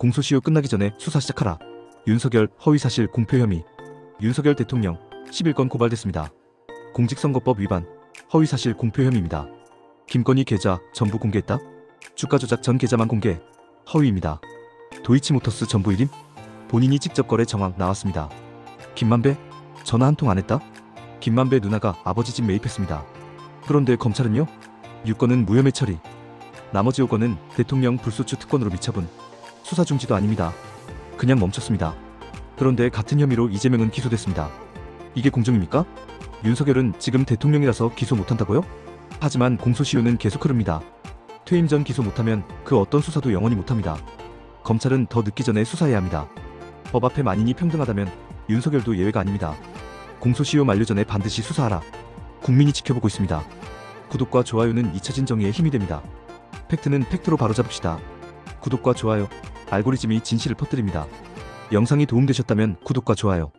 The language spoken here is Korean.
공소시효 끝나기 전에 수사 시작하라. 윤석열 허위사실 공표 혐의. 윤석열 대통령 11건 고발됐습니다. 공직선거법 위반, 허위사실 공표 혐의입니다. 김건희 계좌 전부 공개했다? 주가 조작 전 계좌만 공개, 허위입니다. 도이치모터스 전부 1임? 본인이 직접 거래 정황 나왔습니다. 김만배? 전화 한 통 안 했다? 김만배 누나가 아버지 집 매입했습니다. 그런데 검찰은요? 6건은 무혐의 처리. 나머지 5건은 대통령 불소추 특권으로 미처분. 수사 중지도 아닙니다. 그냥 멈췄습니다. 그런데 같은 혐의로 이재명은 기소됐습니다. 이게 공정입니까? 윤석열은 지금 대통령이라서 기소 못한다고요? 하지만 공소시효는 계속 흐릅니다. 퇴임 전 기소 못하면 그 어떤 수사도 영원히 못합니다. 검찰은 더 늦기 전에 수사해야 합니다. 법 앞에 만인이 평등하다면 윤석열도 예외가 아닙니다. 공소시효 만료 전에 반드시 수사하라. 국민이 지켜보고 있습니다. 구독과 좋아요는 잊혀진 정의에 힘이 됩니다. 팩트는 팩트로 바로잡읍시다. 구독과 좋아요, 알고리즘이 진실을 퍼뜨립니다. 영상이 도움되셨다면 구독과 좋아요,